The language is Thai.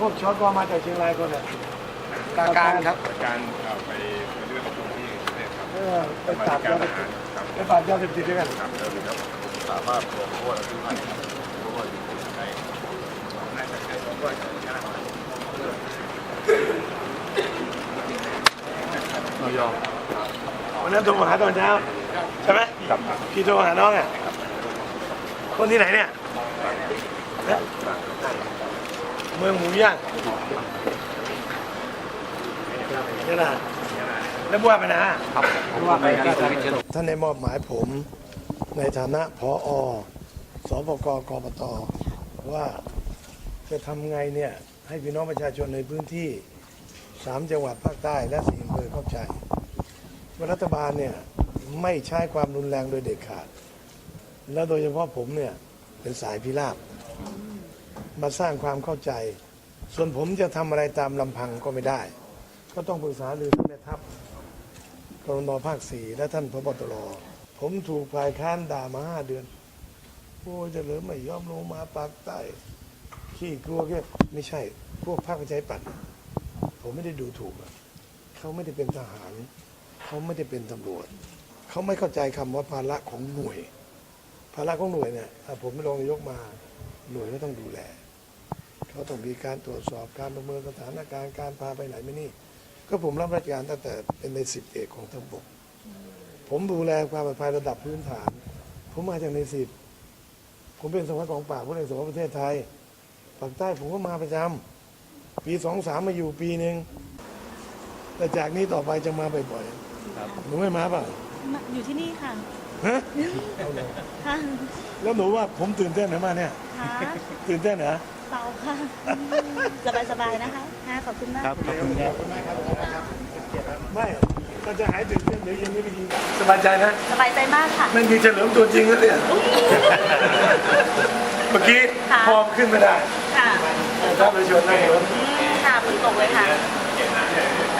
พวกช็อตก็มาจากเชียงรายก็เนี่ยกลางกลางครับการเอาไปไปเลือกประชุมที่กรุงเทพครับเออไปปราบการยาเสทพติหาดรครับไปปราบยาเสพติดด้วยกัน ครับเดี๋ยวดูครับสามารถลงโทษทุกท่านครับเพราะว่าอยู่ในน่าจะใช้คำว่าใช้เรายอมวันนั้นโทรมาหาตอนเช้าใช่ไหมครับ พี่โทรหาน้องอะคนที่ไหนเนี่ยฮะ เมืองหมูย่างนี่นะแล้วบวไปนะครับว่าไปนด์ท่านได้มอบหมายผมในฐานะพออสปกกปตว่าจะทำไงเนี่ยให้พี่น้องประชาชนในพื้นที่สามจังหวัดภาคใต้และสี่อำเภอเข้าใจว่ารัฐบาลเนี่ยไม่ใช้ความรุนแรงโดยเด็ดขาด แล้วโดยเฉพาะผมเนี่ยเป็นสายพิราบ มาสร้างความเข้าใจ ส่วนผมจะทำอะไรตามลำพังก็ไม่ได้ ก็ต้องปรึกษาหรือท่านแม่ทัพกรนภาคสี่และท่านพบตรผมถูกฝ่ายค้านด่ามาห้าเดือน โอ้จะเหลือไม่ยอมลงมาปากใต้ ขี้กลัวแค่ไม่ใช่ พวกภาคประชาธิปัตย์ผมไม่ได้ดูถูกเขาไม่ได้เป็นทหาร เขาไม่ได้เป็นตำรวจ เขาไม่เข้าใจคำว่าภาระของหน่วย ภาระของหน่วยเนี่ยผมไม่ลองนายกมา หน่วยก็ต้องดูแลเขาต้องมีการตรวจสอบการประเมินสถานการณ์การพาไปไหนไม่นี่ ก็ผมรับราชการตั้งแต่เป็นในสิบเอกของทัพบก ผมดูแลความปลอดภัยระดับพื้นฐาน ผมมาจากในสิบผมเป็นสวัสดิ์ของป่าผู้เล่นสวัสดิ์ประเทศไทยภาคใต้ผมก็มาประจำปีสองสามมาอยู่ปีหนึ่งแต่จากนี้ต่อไปจะมาบ่อยๆหนูไม่มาเปล่ะมาอยู่ที่นี่ค่ะ ฮะค่ะแล้วหนูว่าผมตื่นเต้นไหมมาเนี่ย ค่ะตื่นเต้นเหรอเปล่าค่ะ สบายสบายๆนะคะค่ะขอบคุณมาก ครับขอบคุณครับไม่ก็จะหายตื่นเต้นเดี๋ยวเย็นนี้ไปกินกันสบายใจนะสบายใจมากค่ะไม่มีเฉลิมตัวจริงแล้วเนี่ยเมื่อกี้ค่ะพอขึ้นไม่ได้ค่ะถ้าไปชวนนั่งรถอืมค่ะฝนตกเลยค่ะเป็นไง